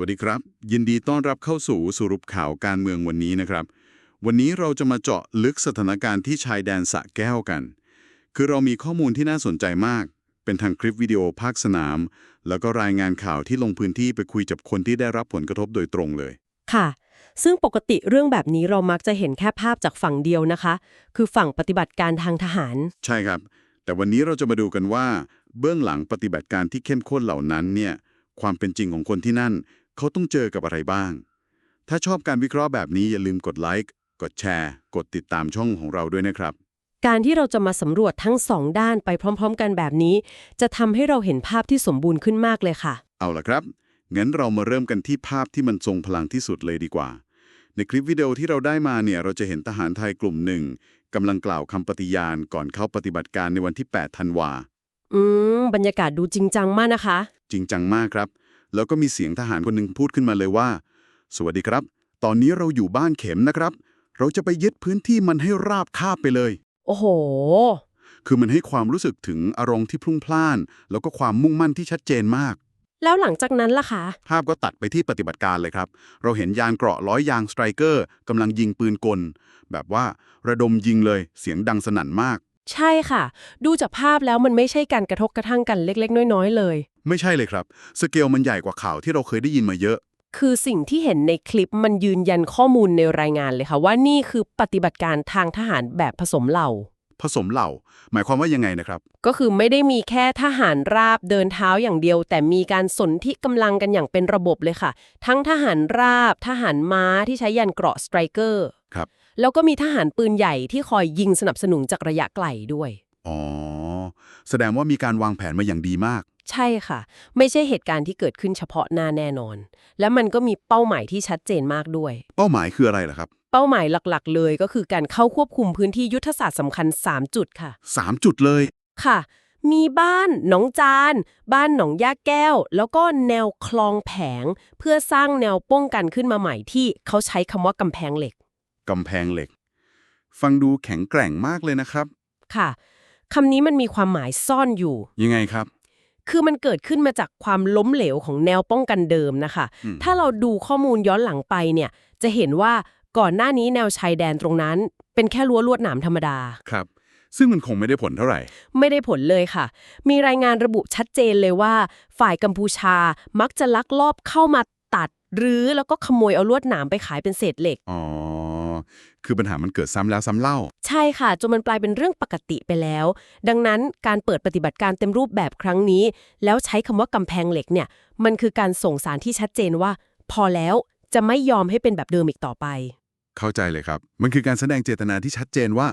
วัสดีครับ ยินดีต้อนรับเข้าสู่สรุปข่าวการเมืองวันนี้นะครับ วันนี้เราจะมาเจาะลึกสถานการณ์ที่ชายแดนสระแก้วกัน คือเรามีข้อมูลที่น่าสนใจมาก เป็นทางคลิปวิดีโอภาคสนาม แล้วก็รายงานข่าวที่ลงพื้นที่ไปคุยกับคนที่ได้รับผลกระทบโดยตรงเลย ค่ะ ซึ่งปกติเรื่องแบบนี้เรามักจะเห็นแค่ภาพจากฝั่งเดียวนะคะ คือฝั่งปฏิบัติการทางทหาร ใช่ครับ แต่วันนี้เราจะมาดูกันว่า เบื้องหลังปฏิบัติการที่เข้มข้นเหล่านั้นเนี่ยความเป็นจริงของคนที่นั่น เขาต้องเจอกับอะไรบ้าง ถ้าชอบการวิเคราะห์แบบนี้อย่าลืมกดไลค์ กดแชร์ กดติดตามช่องของเราด้วยนะครับ การที่เราจะมาสำรวจทั้งสองด้านไปพร้อมๆ กันแบบนี้ จะทำให้เราเห็นภาพที่สมบูรณ์ขึ้นมากเลยค่ะ เอาล่ะครับ งั้นเรามาเริ่มกันที่ภาพที่มันทรงพลังที่สุดเลยดีกว่า ในคลิปวิดีโอที่เราได้มาเนี่ย เราจะเห็นทหารไทยกลุ่มหนึ่งกำลังกล่าวคำปฏิญาณก่อนเข้าปฏิบัติการในวันที่ 8 ธันวา อืม บรรยากาศดูจริงจังมากนะคะ จริงจังมากครับ แล้วก็มีเสียงทหารคนหนึ่งพูดขึ้นมาเลยว่า สวัสดีครับ ตอนนี้เราอยู่บ้านเข็มนะครับ เราจะไปยึดพื้นที่มันให้ราบคาบไปเลย โอ้โห คือมันให้ความรู้สึกถึงอารมณ์ที่พลุ่งพล่าน แล้วก็ความมุ่งมั่นที่ชัดเจนมาก แล้วหลังจากนั้นล่ะคะ ภาพก็ตัดไปที่ปฏิบัติการเลยครับ เราเห็นยานเกราะร้อยยางสไตรเกอร์กำลังยิงปืนกล แบบว่าระดมยิงเลย เสียงดังสนั่นมาก ใช่ค่ะ ดูจากภาพแล้วมันไม่ใช่การกระทบกระทั่งกันเล็ก ๆ น้อย ๆ เลย ไม่ใช่เลยครับ สเกลมันใหญ่กว่าข่าวที่เราเคยได้ยินมาเยอะ คือสิ่งที่เห็นในคลิปมันยืนยันข้อมูลในรายงานเลยค่ะ ว่านี่คือปฏิบัติการทางทหารแบบผสมเหล่า ผสมเหล่า หมายความว่ายังไงนะครับ ก็คือไม่ได้มีแค่ทหารราบเดินเท้าอย่างเดียว แต่มีการสนที่กำลังกันอย่างเป็นระบบเลยค่ะ ทั้งทหารราบ ทหารม้าที่ใช้ยันเกราะสไตรเกอร์ครับ แล้วก็มีทหารปืนใหญ่ที่คอยยิงสนับสนุนจากระยะไกลด้วย อ๋อ แสดงว่ามีการวางแผนมาอย่างดีมาก ใช่ค่ะ ไม่ใช่เหตุการณ์ที่เกิดขึ้นเฉพาะหน้าแน่นอน และมันก็มีเป้าหมายที่ชัดเจนมากด้วย เป้าหมายคืออะไรล่ะครับ เป้าหมายหลักๆ เลยก็คือการเข้าควบคุมพื้นที่ยุทธศาสตร์สำคัญ 3 จุดค่ะ 3 จุดเลย ค่ะ มีบ้านหนองจาน บ้านหนองย่าแก้ว แล้วก็แนวคลองแผง เพื่อสร้างแนวป้องกันขึ้นมาใหม่ที่เขาใช้คำว่ากำแพงเหล็ก กำแพงเหล็ก ฟังดูแข็งแกร่งมากเลยนะครับ ค่ะคำนี้มันมีความหมายซ่อนอยู่ ยังไงครับ คือมันเกิดขึ้นมาจากความล้มเหลวของแนวป้องกันเดิมนะคะ อืม ถ้าเราดูข้อมูลย้อนหลังไปเนี่ย จะเห็นว่าก่อนหน้านี้แนวชายแดนตรงนั้น เป็นแค่รั้วลวดหนามธรรมดา ครับ ซึ่งมันคงไม่ได้ผลเท่าไหร่ ไม่ได้ผลเลยค่ะ มีรายงานระบุชัดเจนเลยว่า ฝ่ายกัมพูชามักจะลักลอบเข้ามาตัด หรือแล้วก็ขโมยเอาลวดหนามไปขายเป็นเศษเหล็ก อ๋อ คือปัญหามันเกิดซ้ำแล้วซ้ำเล่า ใช่ค่ะ จนมันกลายเป็นเรื่องปกติไปแล้ว ดังนั้นการเปิดปฏิบัติการเต็มรูปแบบครั้งนี้ แล้วใช้คำว่ากำแพงเหล็กเนี่ย มันคือการส่งสารที่ชัดเจนว่า พอแล้วจะไม่ยอมให้เป็นแบบเดิมอีกต่อไป เข้าใจเลยครับ มันคือการแสดงเจตนาที่ชัดเจนว่า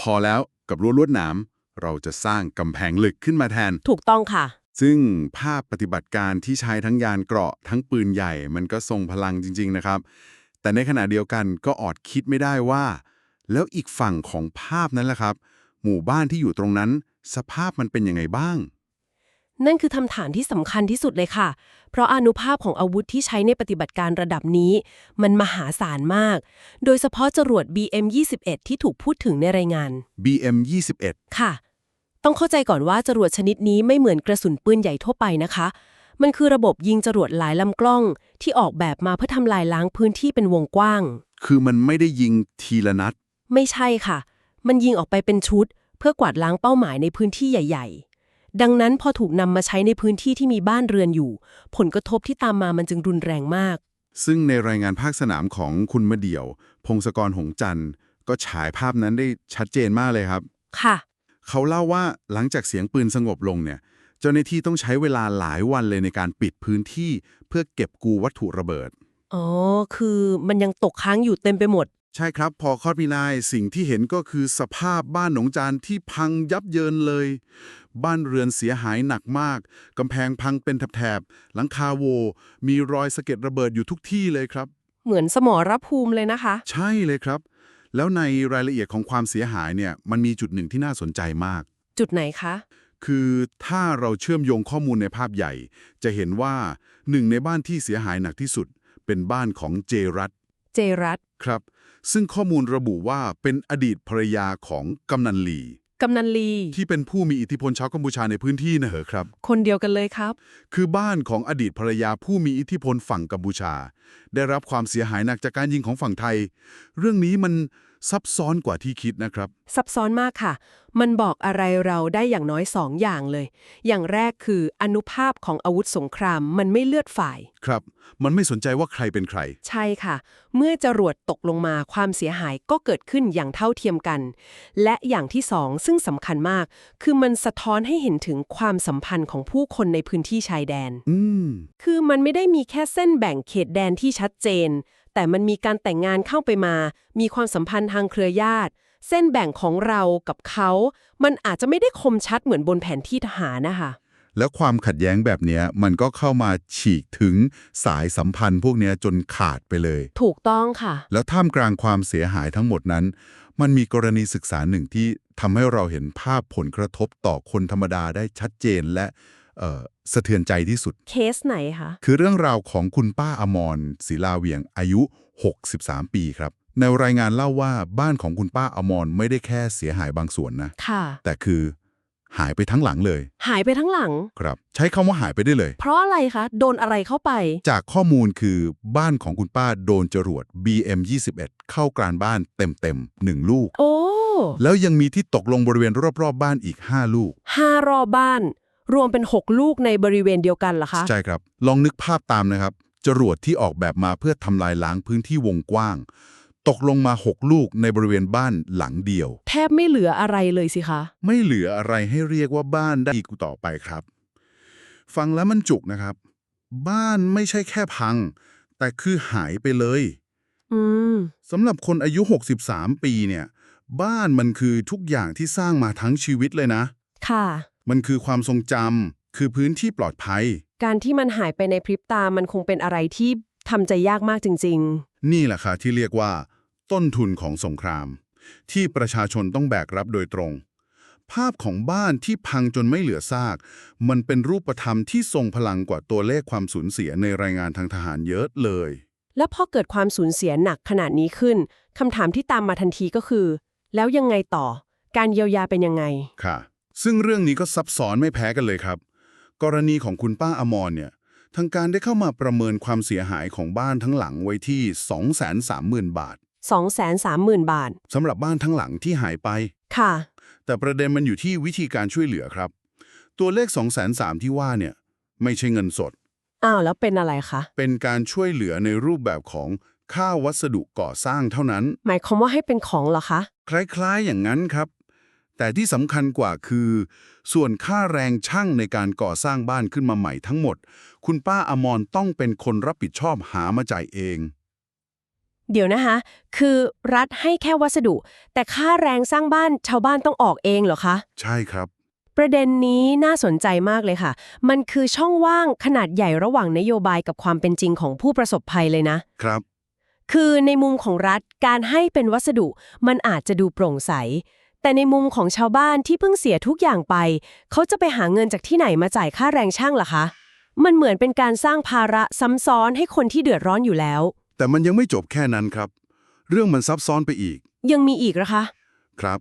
พอแล้วกับรั้วลวดหนามเราจะสร้างกำแพงเหล็กขึ้นมาแทน ถูกต้องค่ะ ซึ่งภาพปฏิบัติการที่ใช้ทั้งยานเกราะทั้งปืนใหญ่ มันก็ทรงพลังจริง ๆ นะครับ แต่ในขณะเดียวกันก็อดคิดไม่ได้ว่า แล้วอีกฝั่งของภาพนั้นแหละครับ หมู่บ้านที่อยู่ตรงนั้น สภาพมันเป็นยังไงบ้าง นั่นคือคำถามที่สำคัญที่สุดเลยค่ะ เพราะอานุภาพของอาวุธที่ใช้ในปฏิบัติการระดับนี้ มันมหาศาลมาก โดยเฉพาะจรวด BM-21 ที่ถูกพูดถึงในรายงาน BM 21 ค่ะ ต้องเข้าใจก่อนว่าจรวดชนิดนี้ไม่เหมือนกระสุนปืนใหญ่ทั่วไปนะคะ มันคือระบบยิงจรวดหลายลำกล้อง ที่ออกแบบมาเพื่อทำลายล้างพื้นที่เป็นวงกว้าง คือมันไม่ได้ยิงทีละนัด ไม่ใช่ค่ะ มันยิงออกไปเป็นชุด เพื่อกวาดล้างเป้าหมายในพื้นที่ใหญ่ ๆ ดังนั้นพอถูกนำมาใช้ในพื้นที่ที่มีบ้านเรือนอยู่ ผลกระทบที่ตามมามันจึงรุนแรงมาก ซึ่งในรายงานภาคสนามของคุณมะเดี่ยว พงศกรหงส์จันทร์ ก็ฉายภาพนั้นได้ชัดเจนมากเลยครับ ค่ะ เขาเล่าว่าหลังจากเสียงปืนสงบลงเนี่ย เจ้าหน้าที่ต้องใช้เวลาหลายวันเลยในการปิดพื้นที่ เพื่อเก็บกูวัตถุระเบิด อ๋อ คือมันยังตกค้างอยู่เต็มไปหมด ใช่ครับ พอคลอดมีนายสิ่งที่เห็นก็คือสภาพบ้านหนองจานที่พังยับเยินเลย บ้านเรือนเสียหายหนักมาก กำแพงพังเป็นแถบๆหลังคาโว มีรอยสะเก็ดระเบิดอยู่ทุกที่เลยครับ เหมือนสมรภูมิเลยนะคะ ใช่เลยครับ แล้วในรายละเอียดของความเสียหายเนี่ยมันมีจุดหนึ่งที่น่าสนใจมาก จุดไหนคะ คือถ้าเราเชื่อมโยงข้อมูลในภาพใหญ่ จะเห็นว่าหนึ่งในบ้านที่เสียหายหนักที่สุด เป็นบ้านของเจรัตเจรัตครับ ซึ่งข้อมูลระบุว่าเป็นอดีตภรรยาของกำนันลีกำนันลี ที่เป็นผู้มีอิทธิพลชาวกัมพูชาในพื้นที่นะเหรอครับ คนเดียวกันเลยครับ คือบ้านของอดีตภรรยาผู้มีอิทธิพลฝั่งกัมพูชา ได้รับความเสียหายหนักจากการยิงของฝั่งไทย เรื่องนี้มัน ซับซ้อนกว่าที่คิดนะครับ ซับซ้อนมากค่ะ มันบอกอะไรเราได้อย่างน้อยสองอย่างเลย อย่างแรกคืออนุภาพของอาวุธสงครามมันไม่เลือดฝ่าย ครับ มันไม่สนใจว่าใครเป็นใคร ใช่ค่ะ เมื่อจรวดตกลงมาความเสียหายก็เกิดขึ้นอย่างเท่าเทียมกัน และอย่างที่สองซึ่งสำคัญมาก คือมันสะท้อนให้เห็นถึงความสัมพันธ์ของผู้คนในพื้นที่ชายแดน อืม คือมันไม่ได้มีแค่เส้นแบ่งเขตแดนที่ชัดเจน แต่มันมีการแต่งงานเข้าไปมา มีความสัมพันธ์ทางเครือญาติ เส้นแบ่งของเรากับเขา มันอาจจะไม่ได้คมชัดเหมือนบนแผนที่ทหารนะคะ แล้วความขัดแย้งแบบเนี้ยมันก็เข้ามาฉีกถึงสายสัมพันธ์พวกเนี้ยจนขาดไปเลย ถูกต้องค่ะ แล้วท่ามกลางความเสียหายทั้งหมดนั้น มันมีกรณีศึกษาหนึ่งที่ทำให้เราเห็นภาพผลกระทบต่อคนธรรมดาได้ชัดเจนและเอ่อ สะเทือนใจที่สุด เคสไหนคะ คือเรื่องราวของคุณป้าอมรศิลาเวียงอายุ 63 ปีครับ ในรายงานเล่าว่าบ้านของคุณป้าอมรไม่ได้แค่เสียหายบางส่วนนะ ค่ะ แต่คือหายไปทั้งหลังเลย หายไปทั้งหลัง ครับ ใช้คำว่าหายไปได้เลย เพราะอะไรคะ โดนอะไรเข้าไป จากข้อมูลคือบ้านของคุณป้าโดนจรวด BM21 เข้ากลางบ้านเต็มๆหนึ่งลูก โอ้ แล้วยังมีที่ตกลงบริเวณรอบๆบ้านอีก 5 ลูก ห้ารอบบ้าน รวมเป็น 6 ลูกในบริเวณเดียวกันเหรอคะ ใช่ครับ ลองนึกภาพตามนะครับ จรวดที่ออกแบบมาเพื่อทำลายล้างพื้นที่วงกว้าง ตกลงมา 6 ลูกในบริเวณบ้านหลังเดียว แทบไม่เหลืออะไรเลยสิคะ ไม่เหลืออะไรให้เรียกว่าบ้านได้อีกต่อไปครับ ฟังแล้วมันจุกนะครับ บ้านไม่ใช่แค่พัง แต่คือหายไปเลยอืมสำหรับคนอายุ 63 ปีเนี่ย บ้านมันคือทุกอย่างที่สร้างมาทั้งชีวิตเลยนะ ค่ะ มันคือความทรงจำคือพื้นที่ปลอดภัย การที่มันหายไปในพริบตามันคงเป็นอะไรที่ทำใจยากมากจริงนี่แหละค่ะที่เรียกว่า ต้นทุนของสงคราม ที่ประชาชนต้องแบกรับโดยตรง ภาพของบ้านที่พังจนไม่เหลือซาก มันเป็นรูปธรรมที่ทรงพลังกว่าตัวเลขความสูญเสียในรายงานทางทหารเยอะเลยๆแล้วพอเกิดความสูญเสียหนักขนาดนี้ขึ้นคำถามที่ตามมาทันทีก็คือ แล้วยังไงต่อ การเยียวยาเป็นยังไงค่ะ ซึ่งเรื่องนี้ก็ซับซ้อนไม่แพ้กันเลยครับ กรณีของคุณป้าอมรเนี่ยทางการได้เข้ามาประเมินความเสียหายของบ้านทั้งหลังไว้ที่ 230,000 บาท 230,000 บาทสำหรับบ้านทั้งหลังที่หายไป ค่ะ แต่ประเด็นมันอยู่ที่วิธีการช่วยเหลือครับ ตัวเลข230,000ที่ว่าเนี่ยไม่ใช่เงินสด อ้าว แล้วเป็นอะไรคะ เป็นการช่วยเหลือในรูปแบบของค่าวัสดุก่อสร้างเท่านั้น หมายความว่าให้เป็นของเหรอคะ คล้ายๆอย่างนั้นครับ แต่ที่สำคัญกว่าคือ ส่วนค่าแรงช่างในการก่อสร้างบ้านขึ้นมาใหม่ทั้งหมด คุณป้าอมรต้องเป็นคนรับผิดชอบหามาจ่ายเอง เดี๋ยวนะคะ คือรัฐให้แค่วัสดุ แต่ค่าแรงสร้างบ้านชาวบ้านต้องออกเองเหรอคะ ใช่ครับ ประเด็นนี้น่าสนใจมากเลยค่ะ มันคือช่องว่างขนาดใหญ่ระหว่างนโยบายกับความเป็นจริงของผู้ประสบภัยเลยนะ ครับ คือในมุมของรัฐการให้เป็นวัสดุ มันอาจจะดูโปร่งใส แต่ในมุมของชาวบ้านที่เพิ่งเสียทุกอย่างไป เขาจะไปหาเงินจากที่ไหนมาจ่ายค่าแรงช่างล่ะคะ มันเหมือนเป็นการสร้างภาระซ้ำซ้อนให้คนที่เดือดร้อนอยู่แล้ว แต่มันยังไม่จบแค่นั้นครับ เรื่องมันซับซ้อนไปอีก ยังมีอีกนะคะ ครับ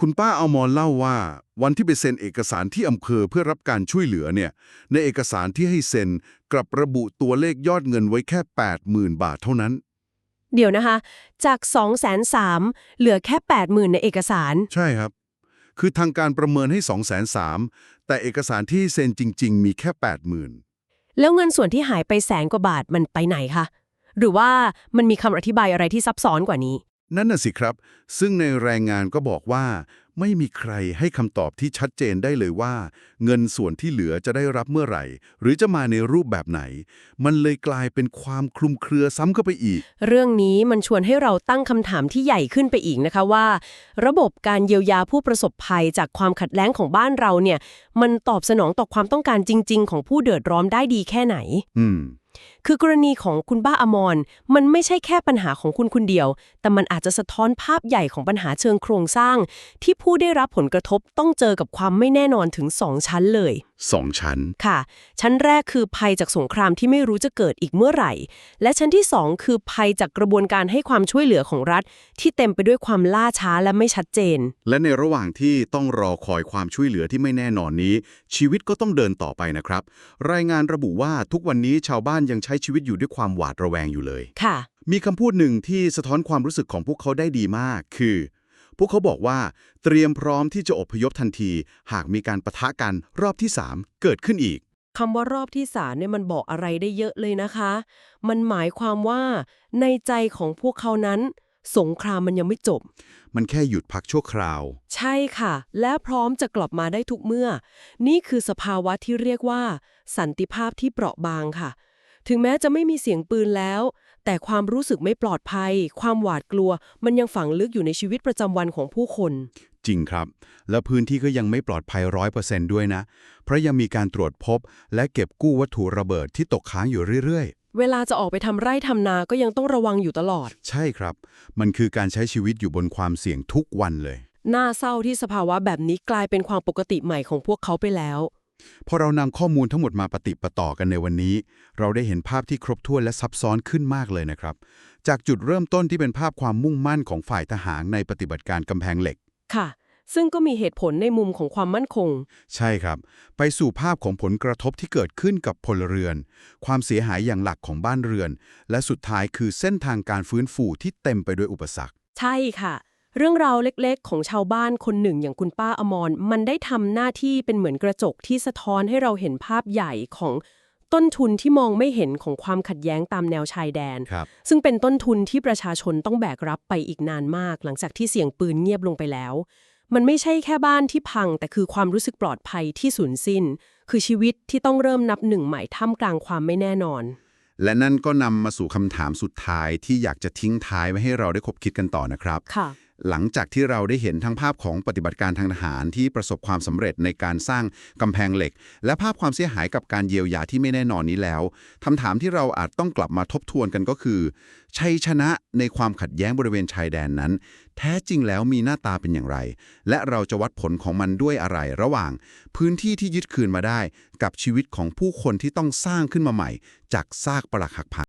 คุณป้าอมรเล่าว่า วันที่ไปเซ็นเอกสารที่อำเภอเพื่อรับการช่วยเหลือเนี่ย ในเอกสารที่ให้เซ็นกลับระบุตัวเลขยอดเงินไว้แค่ 80,000 บาทเท่านั้น เดี๋ยวนะคะ จาก 2 3 0 0 0เหลือแค่ 80,000 ในเอกสาร ใช่ครับ คือทางการประเมินให้ 2 3 0 0 0แต่เอกสารที่เซ็นจริง ๆ มีแค่ 80,000 แล้วเงินส่วนที่หายไปแสนกว่าบาทมันไปไหนคะ หรือว่ามันมีคำอธิบายอะไรที่ซับซ้อนกว่านี้ นั่นน่ะสิครับ ซึ่งในแรงงานก็บอกว่า ไม่มีใครให้คำตอบที่ชัดเจนได้เลยว่า เงินส่วนที่เหลือจะได้รับเมื่อไหร่ หรือจะมาในรูปแบบไหน มันเลยกลายเป็นความคลุมเครือซ้ำเข้าไปอีก เรื่องนี้มันชวนให้เราตั้งคำถามที่ใหญ่ขึ้นไปอีกนะคะว่า ระบบการเยียวยาผู้ประสบภัยจากความขัดแย้งของบ้านเราเนี่ย มันตอบสนองต่อความต้องการจริง ๆ ของผู้เดือดร้อนได้ดีแค่ไหน อืมคือกรณีของคุณป้าอมรมันไม่ใช่แค่ปัญหาของคุณคนเดียว แต่มันอาจจะสะท้อนภาพใหญ่ของปัญหาเชิงโครงสร้าง ที่ผู้ได้รับผลกระทบต้องเจอกับความไม่แน่นอนถึง 2 ชั้นเลยสองชั้นค่ะ ชั้นแรกคือภัยจากสงครามที่ไม่รู้จะเกิดอีกเมื่อไหร่ และชั้นที่สองคือภัยจากกระบวนการให้ความช่วยเหลือของรัฐ ที่เต็มไปด้วยความล่าช้าและไม่ชัดเจน และในระหว่างที่ต้องรอคอยความช่วยเหลือที่ไม่แน่นอนนี้ ชีวิตก็ต้องเดินต่อไปนะครับ รายงานระบุว่าทุกวันนี้ชาวบ้านยังใช้ชีวิตอยู่ด้วยความหวาดระแวงอยู่เลย ค่ะ มีคำพูดหนึ่งที่สะท้อนความรู้สึกของพวกเขาได้ดีมาก คือ พวกเขาบอกว่าเตรียมพร้อมที่จะอพยพทันที หากมีการปะทะกันรอบที่ 3 เกิดขึ้นอีกคำว่ารอบที่สามเนี่ยมันบอกอะไรได้เยอะเลยนะคะ มันหมายความว่าในใจของพวกเขานั้น สงครามมันยังไม่จบ มันแค่หยุดพักชั่วคราว ใช่ค่ะ และพร้อมจะกลับมาได้ทุกเมื่อ นี่คือสภาวะที่เรียกว่า สันติภาพที่เปราะบางค่ะ ถึงแม้จะไม่มีเสียงปืนแล้ว แต่ความรู้สึกไม่ปลอดภัย ความหวาดกลัว มันยังฝังลึกอยู่ในชีวิตประจำวันของผู้คน จริงครับ และพื้นที่ก็ยังไม่ปลอดภัยร้อยเปอร์เซนต์ด้วยนะ เพราะยังมีการตรวจพบ และเก็บกู้วัตถุระเบิดที่ตกค้างอยู่เรื่อยเวลาจะออกไปทำไร่ทำนาก็ยังต้องระวังอยู่ตลอดๆใช่ครับ มันคือการใช้ชีวิตอยู่บนความเสี่ยงทุกวันเลย น่าเศร้าที่สภาวะแบบนี้กลายเป็นความปกติใหม่ของพวกเขาไปแล้ว พอเรานำข้อมูลทั้งหมดมาปฏิปต่อกันในวันนี้ เราได้เห็นภาพที่ครบถ้วนและซับซ้อนขึ้นมากเลยนะครับ จากจุดเริ่มต้นที่เป็นภาพความมุ่งมั่นของฝ่ายทหารในปฏิบัติการกำแพงเหล็ก ค่ะ ซึ่งก็มีเหตุผลในมุมของความมั่นคง ใช่ครับ ไปสู่ภาพของผลกระทบที่เกิดขึ้นกับพลเรือน ความเสียหายอย่างหลักของบ้านเรือน และสุดท้ายคือเส้นทางการฟื้นฟูที่เต็มไปด้วยอุปสรรค ใช่ค่ะ เรื่องราวเล็กๆ ของชาวบ้านคนหนึ่งอย่างคุณป้าอมรมันได้ทำหน้าที่เป็นเหมือนกระจกที่สะท้อนให้เราเห็นภาพใหญ่ของต้นทุนที่มองไม่เห็นของความขัดแย้งตามแนวชายแดนครับซึ่งเป็นต้นทุนที่ประชาชนต้องแบกรับไปอีกนานมาก หลังจากที่เสียงปืนเงียบลงไปแล้ว มันไม่ใช่แค่บ้านที่พัง แต่คือความรู้สึกปลอดภัยที่สูญสิ้น คือชีวิตที่ต้องเริ่มนับหนึ่งใหม่ท่ามกลางความไม่แน่นอน และนั่นก็นำมาสู่คำถามสุดท้ายที่อยากจะทิ้งท้ายไว้ให้เราได้คบคิดกันต่อนะครับค่ะ หลังจากที่เราได้เห็นทั้งภาพของปฏิบัติการทางทหารที่ประสบความสำเร็จในการสร้างกำแพงเหล็ก และภาพความเสียหายกับการเยียวยาที่ไม่แน่นอนนี้แล้วคำถามที่เราอาจต้องกลับมาทบทวนกันก็คือ ชัยชนะในความขัดแย้งบริเวณชายแดนนั้น แท้จริงแล้วมีหน้าตาเป็นอย่างไร และเราจะวัดผลของมันด้วยอะไรระหว่าง พื้นที่ที่ยึดคืนมาได้ กับชีวิตของผู้คนที่ต้องสร้างขึ้นมาใหม่ จากซากปรักหักพัง